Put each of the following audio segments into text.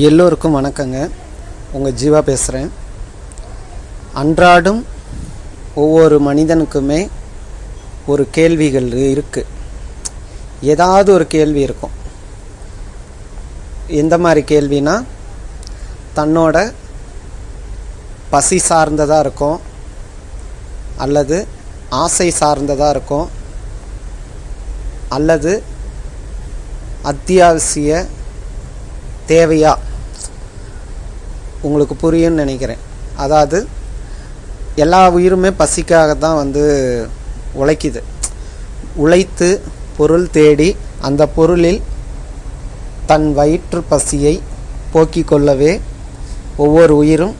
எல்லோருக்கும் வணக்கங்க. உங்கள் ஜீவா பேசுகிறேன் அன்றாடம் ஒவ்வொரு மனிதனுக்குமே ஒரு கேள்விகள் இருக்குது ஏதாவது ஒரு கேள்வி இருக்கும். எந்த மாதிரி கேள்வினா தன்னோட பசி சார்ந்ததாக இருக்கும் அல்லது ஆசை சார்ந்ததாக இருக்கும் அல்லது அத்தியாவசிய தேவையா? உங்களுக்கு புரியும்னு நினைக்கிறேன். அதாவது எல்லா உயிருமே பசிக்காக தான் வந்து உழைக்குது. உழைத்து பொருள் தேடி அந்த பொருளில் தன் வயிற்று பசியை போக்கிக் கொள்ளவே ஒவ்வொரு உயிரும்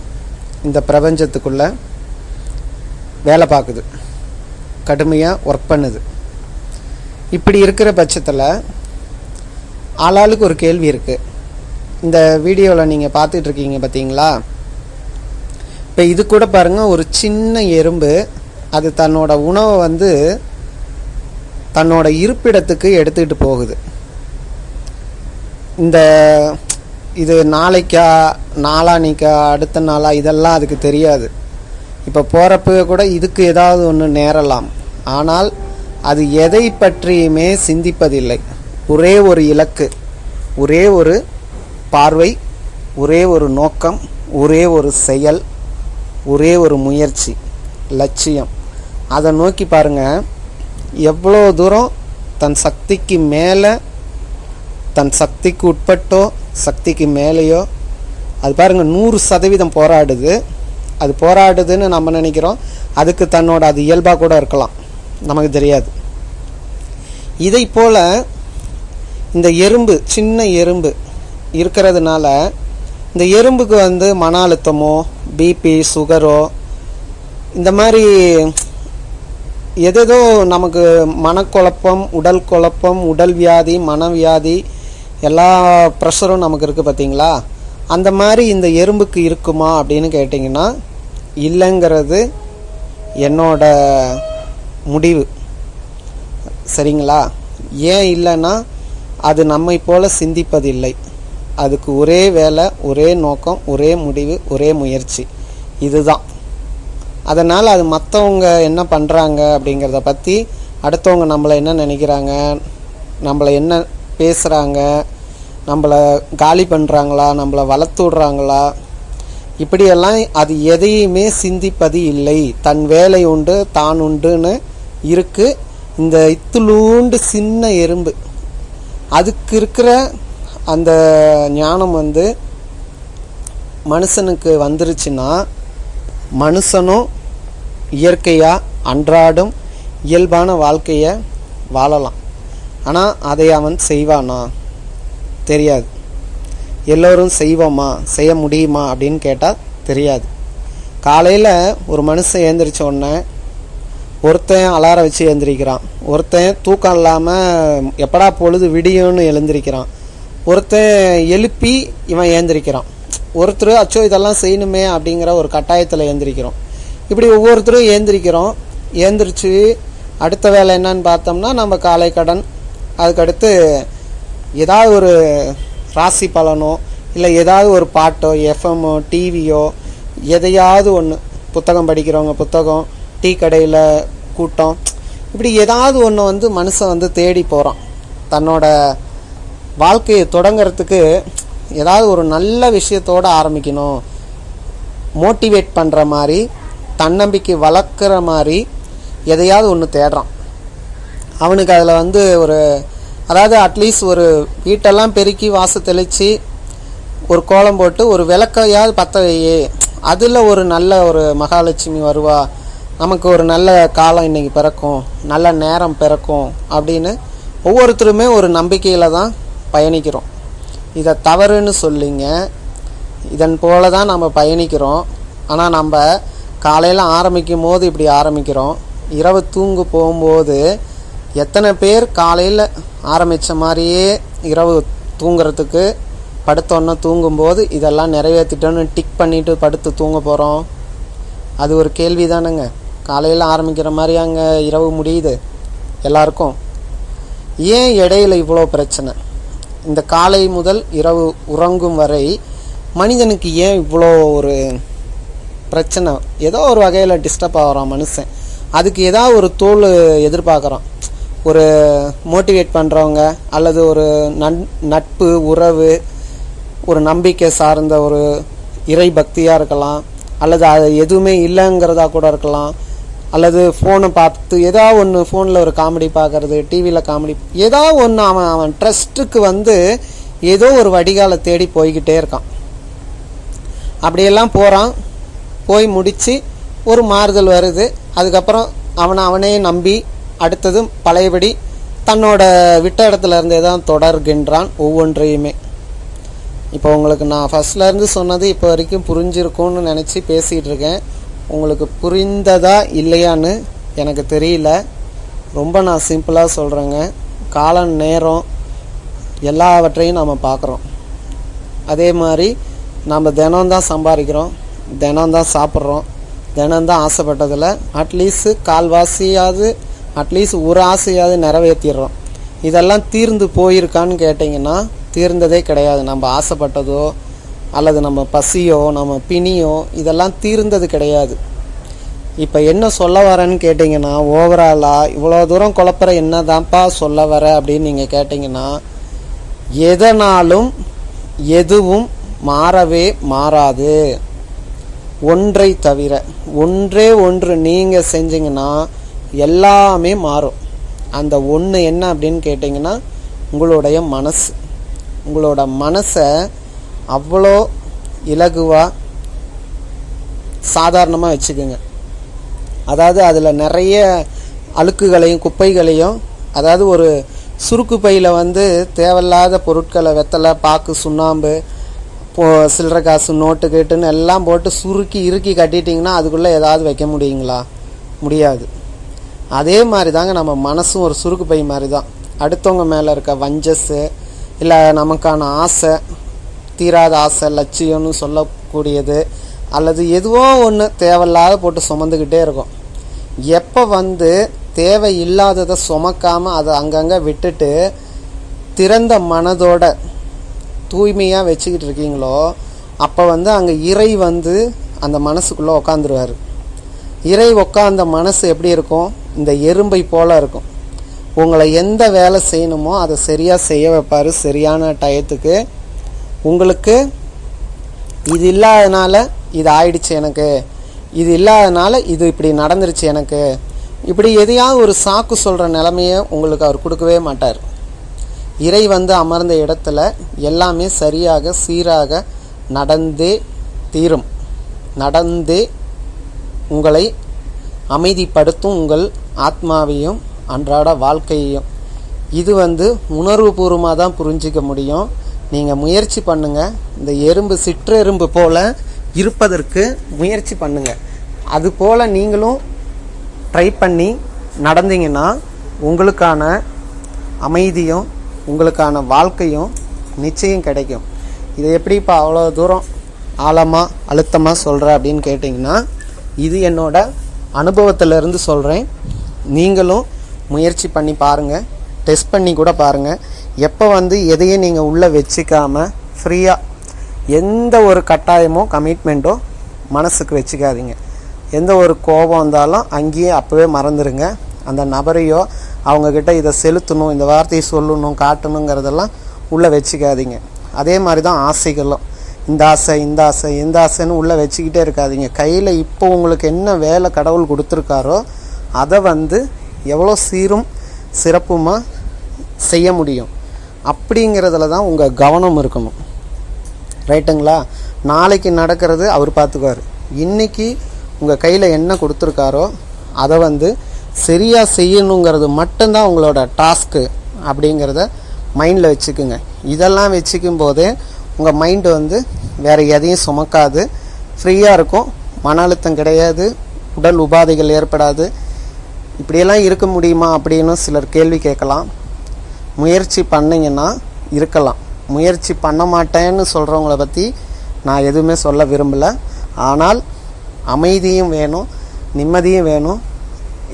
இந்த பிரபஞ்சத்துக்குள்ளே வேலை பார்க்குது. கடுமையாக ஒர்க் பண்ணுது. இப்படி இருக்கிற பட்சத்தில் ஆளாளுக்கு ஒரு கேள்வி இருக்குது இந்த வீடியோவில் நீங்கள் பார்த்துட்டு இருக்கீங்க பார்த்தீங்களா இப்போ இது கூட பாருங்கள் ஒரு சின்ன எறும்பு அது தன்னோட உணவை வந்து தன்னோட இருப்பிடத்துக்கு எடுத்துக்கிட்டு போகுது. இந்த இது நாளைக்கா நாளானிக்கா அடுத்த நாளா இதெல்லாம் அதுக்கு தெரியாது. இப்போ போகிறப்ப கூட இதுக்கு ஏதாவது ஒன்று நேரலாம். ஆனால் அது எதை பற்றியுமே சிந்திப்பதில்லை. ஒரே ஒரு இலக்கு ஒரே ஒரு பார்வை ஒரே ஒரு நோக்கம் ஒரே ஒரு செயல் ஒரே ஒரு முயற்சி லட்சியம். அதை நோக்கி பாருங்கள் எவ்வளோ தூரம் தன் சக்திக்கு மேலே தன் சக்திக்கு உட்பட்டோ சக்திக்கு மேலேயோ அது பாருங்கள் நூறு சதவீதம் போராடுது. அது போராடுதுன்னு நம்ம நினைக்கிறோம். அதுக்கு தன்னோட அது இயல்பாக கூட இருக்கலாம். நமக்கு தெரியாது. இதை போல் இந்த எறும்பு சின்ன எறும்பு இருக்கிறதுனால இந்த எறும்புக்கு வந்து மன அழுத்தமோ பிபி சுகரோ இந்த மாதிரி எதேதோ நமக்கு மனக்குழப்பம் உடல் குழப்பம் உடல் வியாதி மனவியாதி எல்லா ப்ரெஷரும் நமக்கு இருக்குது பார்த்தீங்களா அந்த மாதிரி இந்த எறும்புக்கு இருக்குமா அப்படின்னு கேட்டிங்கன்னா இல்லைங்கிறது என்னோட முடிவு. சரிங்களா? ஏன் இல்லைன்னா அது நம்மை போல சிந்திப்பதில்லை. அதுக்கு ஒரே வேலை ஒரே நோக்கம் ஒரே முடிவு ஒரே முயற்சி. இதுதான். அதனால் அது மற்றவங்க என்ன பண்ணுறாங்க அப்படிங்கிறத பற்றி அடுத்தவங்க நம்மளை என்ன நினைக்கிறாங்க நம்மளை என்ன பேசுகிறாங்க நம்மளை காலி பண்ணுறாங்களா நம்மளை வளர்த்து விட்றாங்களா இப்படியெல்லாம் அது எதையுமே சிந்திப்பது இல்லை. தன் வேலை உண்டு தான் உண்டுன்னு இருக்குது இந்த இத்துளூண்டு சின்ன எறும்பு. அதுக்கு இருக்கிற அந்த ஞானம் வந்து மனுஷனுக்கு வந்துருச்சுன்னா மனுஷனும் இயற்கையாக அன்றாடம் இயல்பான வாழ்க்கையை வாழலாம். ஆனால் அதை அவன் செய்வானா? தெரியாது. எல்லோரும் செய்வோமா? செய்ய முடியுமா? அப்படின்னு கேட்டால் தெரியாது. காலையில் ஒரு மனுஷன் எழுந்திரிச்ச உடனே ஒருத்தன் அலார வச்சு எழுந்திரிக்கிறான். ஒருத்தன் தூக்கம் இல்லாமல் எப்படா பொழுது விடியும்னு எழுந்திரிக்கிறான். ஒருத்தன் எழுப்பி இவன் ஏந்திரிக்கிறான். ஒருத்தர் அச்சோ இதெல்லாம் செய்யணுமே அப்படிங்கிற ஒரு கட்டாயத்தில் ஏந்திரிக்கிறோம். இப்படி ஒவ்வொருத்தரும் ஏந்திரிக்கிறோம். ஏந்திரிச்சு அடுத்த வேலை என்னன்னு பார்த்தோம்னா நம்ம காலை கடன் அதுக்கடுத்து ஏதாவது ஒரு ராசி பலனோ இல்லை ஏதாவது ஒரு பாட்டோ எஃப்எம்மோ டிவியோ எதையாவது ஒன்று புத்தகம் படிக்கிறவங்க புத்தகம் டீ கடையில் கூட்டம் இப்படி ஏதாவது ஒன்று வந்து மனுஷன் வந்து தேடி போகிறான் தன்னோட வாழ்க்கையை தொடங்கிறதுக்கு ஏதாவது ஒரு நல்ல விஷயத்தோடு ஆரம்பிக்கணும். மோட்டிவேட் பண்ணுற மாதிரி தன்னம்பிக்கை வளர்க்குற மாதிரி எதையாவது ஒன்று தேடுறான். அவனுக்கு அதில் வந்து ஒரு அதாவது அட்லீஸ்ட் ஒரு வீட்டெல்லாம் பெருக்கி வாச தெளித்து ஒரு கோலம் போட்டு ஒரு விளக்கையாவது பற்ற வையே. அதில் ஒரு நல்ல ஒரு மகாலட்சுமி வருவா. நமக்கு ஒரு நல்ல காலம் இன்னைக்கு பிறக்கும். நல்ல நேரம் பிறக்கும் அப்படின்னு ஒவ்வொருத்தருமே ஒரு நம்பிக்கையில் தான் பயணிக்கிறோம். இதை தவறுன்னு சொல்லிங்க. இதன் போல தான் நம்ம பயணிக்கிறோம். ஆனால் நம்ம காலையில் ஆரம்பிக்கும் போது இப்படி ஆரம்பிக்கிறோம். இரவு தூங்க போகும்போது எத்தனை பேர் காலையில் ஆரம்பித்த மாதிரியே இரவு தூங்குறதுக்கு படுத்தோன்னே தூங்கும்போது இதெல்லாம் நிறைவேற்றிட்டோன்னு டிக் பண்ணிவிட்டு படுத்து தூங்க போகிறோம் அது ஒரு கேள்வி தானேங்க. காலையில் ஆரம்பிக்கிற மாதிரி அங்கே இரவு முடியுது. எல்லாருக்கும். ஏன் இடையில இவ்வளோ பிரச்சனை? இந்த காலை முதல் இரவு உறங்கும் வரை மனிதனுக்கு ஏன் இவ்வளோ ஒரு பிரச்சனை? ஏதோ ஒரு வகையில் டிஸ்டர்ப் ஆகிறான் மனுஷன். அதுக்கு ஏதாவது ஒரு தோல் எதிர்பார்க்குறான். ஒரு மோட்டிவேட் பண்ணுறவங்க அல்லது ஒரு நன் நட்பு உறவு ஒரு நம்பிக்கை சார்ந்த ஒரு இறை பக்தியாக இருக்கலாம் அல்லது அது எதுவுமே இல்லைங்கிறதா கூட இருக்கலாம். அல்லது ஃபோனை பார்த்து ஏதாவது ஒன்று ஃபோனில் ஒரு காமெடி பார்க்கறது டிவியில் காமெடி ஏதாவது ஒன்று அவன் அவன் ட்ரஸ்ட்டுக்கு வந்து ஏதோ ஒரு வடிகாலை தேடி போய்கிட்டே இருக்கான். அப்படியெல்லாம் போகிறான் போய் முடித்து ஒரு மாறுதல் வருது. அதுக்கப்புறம் அவனை அவனே நம்பி அடுத்தது பழையபடி தன்னோட விட்ட இடத்துலேருந்தே தான் தொடர்கின்றான் ஒவ்வொன்றையுமே. இப்போ உங்களுக்கு நான் ஃபஸ்ட்லேருந்து சொன்னது இப்போ வரைக்கும் புரிஞ்சிருக்கும்னு நினச்சி பேசிகிட்டு இருக்கேன். உங்களுக்கு புரிந்ததா இல்லையான்னு எனக்கு தெரியல. ரொம்ப நான் சிம்பிளாக சொல்கிறேங்க காலம் நேரம் எல்லாவற்றையும் நம்ம பார்க்குறோம் அதே மாதிரி நம்ம தினம் தான் சம்பாதிக்கிறோம். தினம் தான் சாப்பிட்றோம். தினம் தான் ஆசைப்பட்டதில் அட்லீஸ்ட் கால்வாசியாவது அட்லீஸ்ட் ஒரு ஆசையாவது நிறைவேற்றிடுறோம் இதெல்லாம் தீர்ந்து போயிருக்கான்னு கேட்டிங்கன்னா தீர்ந்ததே கிடையாது. நம்ம ஆசைப்பட்டதோ அல்லது நம்ம பசியோ நம்ம பிணியோ இதெல்லாம் தீர்ந்தது கிடையாது. இப்போ என்ன சொல்ல வரேன்னு கேட்டிங்கன்னா ஓவராலாக இவ்வளோ தூரம் குழப்பற என்னதான்ப்பா சொல்ல வர அப்படின்னு நீங்கள் கேட்டிங்கன்னா எதனாலும் எதுவும் மாறவே மாறாது. ஒன்றை தவிர ஒன்றே ஒன்று நீங்கள் செஞ்சிங்கன்னா எல்லாமே மாறும். அந்த ஒன்று என்ன அப்படின்னு கேட்டிங்கன்னா உங்களுடைய மனசு. உங்களோட மனசை அவ்வளோ இலகுவாக சாதாரணமாக வச்சுக்கோங்க. அதாவது அதில் நிறைய அழுக்குகளையும் குப்பைகளையும் அதாவது ஒரு சுருக்கு பையில் வந்து தேவையில்லாத பொருட்களை வெத்தலை பாக்கு சுண்ணாம்பு போ சில்லற காசு நோட்டு கேட்டுன்னு எல்லாம் போட்டு சுருக்கி இறுக்கி கட்டிட்டிங்கன்னா அதுக்குள்ளே ஏதாவது வைக்க முடியுங்களா? முடியாது. அதே மாதிரி தாங்க நம்ம மனசும் ஒரு சுருக்கு பை மாதிரி தான் அடுத்தவங்க மேலே இருக்க வஞ்சஸ்ஸு இல்லை நமக்கான ஆசை தீராத ஆசை லட்சியம்னு சொல்லக்கூடியது அல்லது எதுவோ ஒன்று தேவையில்லாத போட்டு சுமந்துக்கிட்டே இருக்கும். எப்போ வந்து தேவையில்லாததை சுமக்காமல் அதை அங்கங்கே விட்டுட்டு திறந்த மனதோட தூய்மையாக வச்சுக்கிட்டு இருக்கீங்களோ அப்போ வந்து அங்கே இறை வந்து அந்த மனசுக்குள்ளே உக்காந்துருவார். இறை உக்காந்த மனசு எப்படி இருக்கும்? இந்த எறும்பை போல் இருக்கும். உங்களை எந்த வேலை செய்யணுமோ அதை சரியாக செய்ய வைப்பார் சரியான டயத்துக்கு. உங்களுக்கு இது இல்லாதனால இது ஆயிடுச்சு எனக்கு. இது இல்லாதனால இது இப்படி நடந்துருச்சு எனக்கு. இப்படி எதையாவது ஒரு சாக்கு சொல்கிற நிலமைய உங்களுக்கு அவர் கொடுக்கவே மாட்டார். இறை வந்து அமர்ந்த இடத்துல எல்லாமே சரியாக சீராக நடந்தே தீரும். நடந்தே உங்களை அமைதிப்படுத்தும் உங்கள் ஆத்மாவையும் அன்றாட வாழ்க்கையையும். இது வந்து உணர்வுபூர்வமாக தான் புரிஞ்சிக்க முடியும். நீங்கள் முயற்சி பண்ணுங்கள் இந்த எறும்பு சிற்றெறும்பு போல் இருப்பதற்கு முயற்சி பண்ணுங்கள் அது போல் நீங்களும் ட்ரை பண்ணி நடந்தீங்கன்னா உங்களுக்கான அமைதியும் உங்களுக்கான வாழ்க்கையும் நிச்சயம் கிடைக்கும். இதை எப்படி இப்போ அவ்வளோ தூரம் ஆழமாக அழுத்தமாக சொல்கிறேன் அப்படின்னு கேட்டிங்கன்னா இது என்னோட அனுபவத்திலிருந்து சொல்கிறேன் நீங்களும் முயற்சி பண்ணி பாருங்கள் டெஸ்ட் பண்ணி கூட பாருங்கள் எப்போ வந்து எதையும் நீங்கள் உள்ளே வச்சுக்காமல் ஃப்ரீயாக எந்த ஒரு கட்டாயமோ கமிட்மெண்ட்டோ மனசுக்கு வச்சுக்காதீங்க. எந்த ஒரு கோபம் வந்தாலும் அங்கேயே அப்போவே மறந்துடுங்க அந்த நபரையோ அவங்கக்கிட்ட இதை செலுத்தணும் இந்த வார்த்தையை சொல்லணும் காட்டணுங்கிறதெல்லாம் உள்ளே வச்சுக்காதீங்க. அதே மாதிரி தான் ஆசைகளும். இந்த ஆசை இந்த ஆசை இந்த ஆசைன்னு உள்ளே வச்சுக்கிட்டே இருக்காதிங்க. கையில் இப்போ உங்களுக்கு என்ன வேலை கடவுள் கொடுத்துருக்காரோ அதை வந்து எவ்வளோ சீரும் சிறப்புமாக செய்ய முடியும். அப்படிங்கிறதுல தான் உங்கள் கவனம் இருக்கணும். ரைட்டுங்களா? நாளைக்கு நடக்கிறது அவர் பார்த்துக்குவார். இன்றைக்கி உங்கள் கையில் என்ன கொடுத்துருக்காரோ அதை வந்து சரியாக செய்யணுங்கிறது மட்டும்தான் உங்களோட டாஸ்க்கு அப்படிங்கிறத மைண்டில் வச்சுக்குங்க. இதெல்லாம் வச்சுக்கும் போதே உங்கள் மைண்டு வந்து வேறு எதையும் சுமக்காது. ஃப்ரீயாக இருக்கும். மன அழுத்தம் கிடையாது. உடல் உபாதைகள் ஏற்படாது. இப்படியெல்லாம் இருக்க முடியுமா அப்படின்னு சிலர் கேள்வி கேட்கலாம். முயற்சி பண்ணிங்கன்னா இருக்கலாம். முயற்சி பண்ண மாட்டேன்னு சொல்கிறவங்கள பற்றி நான் எதுவுமே சொல்ல விரும்பலை. ஆனால் அமைதியும் வேணும் நிம்மதியும் வேணும்.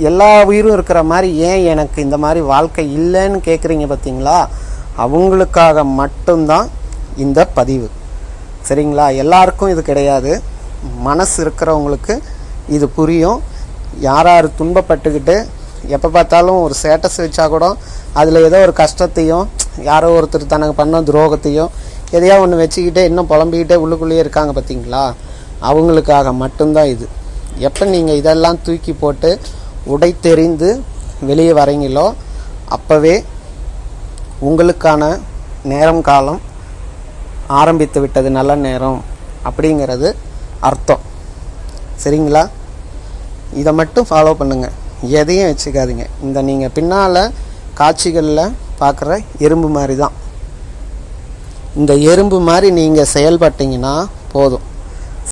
எல்லா உயிரும் இருக்கிற மாதிரி ஏன் எனக்கு இந்த மாதிரி வாழ்க்கை இல்லைன்னு கேட்குறீங்க பார்த்தீங்களா அவங்களுக்காக மட்டும்தான் இந்த பதிவு. சரிங்களா? எல்லாருக்கும் இது கிடையாது. மனசு இருக்கிறவங்களுக்கு இது புரியும். யார் யார் துன்பப்பட்டுக்கிட்டு எப்போ பார்த்தாலும் ஒரு ஸ்டேட்டஸ் வச்சா கூட அதில் ஏதோ ஒரு கஷ்டத்தையும் யாரோ ஒருத்தர் தனக்கு பண்ண துரோகத்தையும் எதையா ஒன்று வச்சுக்கிட்டே இன்னும் புலம்பிக்கிட்டே உள்ளுக்குள்ளேயே இருக்காங்க பார்த்தீங்களா அவங்களுக்காக மட்டும்தான் இது. எப்போ நீங்கள் இதெல்லாம் தூக்கி போட்டு உடை தெரிந்து வெளியே வரீங்களோ அப்போவே உங்களுக்கான நேரம் காலம் ஆரம்பித்து விட்டது நல்ல நேரம் அப்படிங்கிறது அர்த்தம். சரிங்களா? இதை மட்டும் ஃபாலோ பண்ணுங்கள் எதையும் வச்சுக்காதீங்க. இந்த நீங்கள் பின்னால் காட்சிகளில் பார்க்குற எறும்பு மாதிரி தான். இந்த எறும்பு மாதிரி நீங்கள் செயல்பட்டீங்கன்னா போதும்.